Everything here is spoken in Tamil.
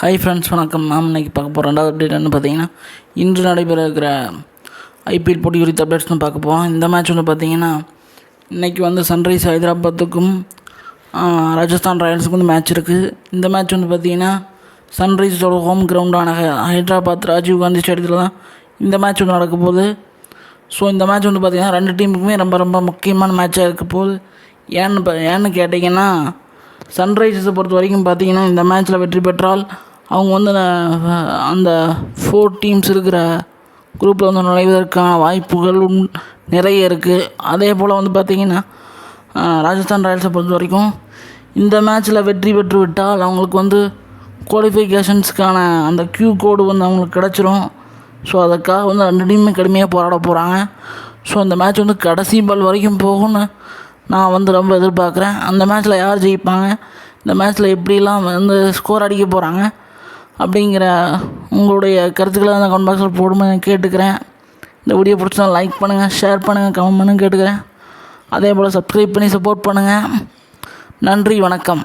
ஹாய் ஃப்ரெண்ட்ஸ் வணக்கம். நாம் இன்னைக்கு பார்க்க போகிற ரெண்டாவது அப்டேட் என்ன பார்த்தீங்கன்னா இன்று நடைபெற இருக்கிற ஐபிஎல் போட்டி குறித்த அப்டேட்ஸ் தான் பார்க்க போகிறோம் இந்த மேட்ச் வந்து பார்த்தீங்கன்னா இன்றைக்கி வந்து சன்ரைஸ் ஹைதராபாத்துக்கும் ராஜஸ்தான் ராயல்ஸுக்கும் வந்து மேட்ச் இருக்குது இந்த மேட்ச் வந்து பார்த்தீங்கன்னா சன்ரைஸோட ஹோம் கிரவுண்டான ஹைதராபாத் ராஜீவ் காந்தி ஸ்டேடியத்தில் தான் இந்த மேட்ச் வந்து நடக்க போகுது. ஸோ இந்த மேட்ச் வந்து பார்த்திங்கன்னா ரெண்டு டீமுக்குமே ரொம்ப ரொம்ப முக்கியமான மேட்சாக இருக்க போகுது. ஏன்னு ப- ஏன்னு கேட்டிங்கன்னா சன்ரைசர்ஸை பொறுத்த வரைக்கும் பார்த்தீங்கன்னா இந்த மேட்ச்சில் வெற்றி பெற்றால் அவங்க வந்து அந்த ஃபோர் டீம்ஸ் இருக்கிற குரூப்பில் வந்து நுழைவதற்கான வாய்ப்புகள் நிறைய இருக்குது அதே போல் வந்து பார்த்திங்கன்னா ராஜஸ்தான் ராயல்ஸை பொறுத்த வரைக்கும் இந்த மேட்ச்சில் வெற்றி பெற்று விட்டால் அவங்களுக்கு வந்து குவாலிஃபிகேஷன்ஸ்க்கான அந்த க்யூ கோடு வந்து அவங்களுக்கு கிடச்சிரும். ஸோ அதுக்காக வந்து ரெண்டு டீமுமே கடுமையாக போராட போகிறாங்க ஸோ அந்த மேட்ச் வந்து கடைசி பால் வரைக்கும் போகும்னு நான் வந்து ரொம்ப எதிர்பார்க்குறேன். அந்த மேட்ச்சில் யார் ஜெயிப்பாங்க? இந்த மேட்ச்சில் எப்படிலாம் வந்து ஸ்கோர் அடிக்க போகிறாங்க அப்படிங்கிற உங்களுடைய கருத்துக்களை அந்த கமெண்ட் பாக்ஸில் போடும்போது கேட்டுக்கிறேன். இந்த வீடியோ பிடிச்சா லைக் பண்ணுங்கள் ஷேர் பண்ணுங்கள் கமெண்ட் பண்ணுங்கள் கேட்டுக்கிறேன். அதே போல் சப்ஸ்கிரைப் பண்ணி சப்போர்ட் பண்ணுங்கள் நன்றி வணக்கம்.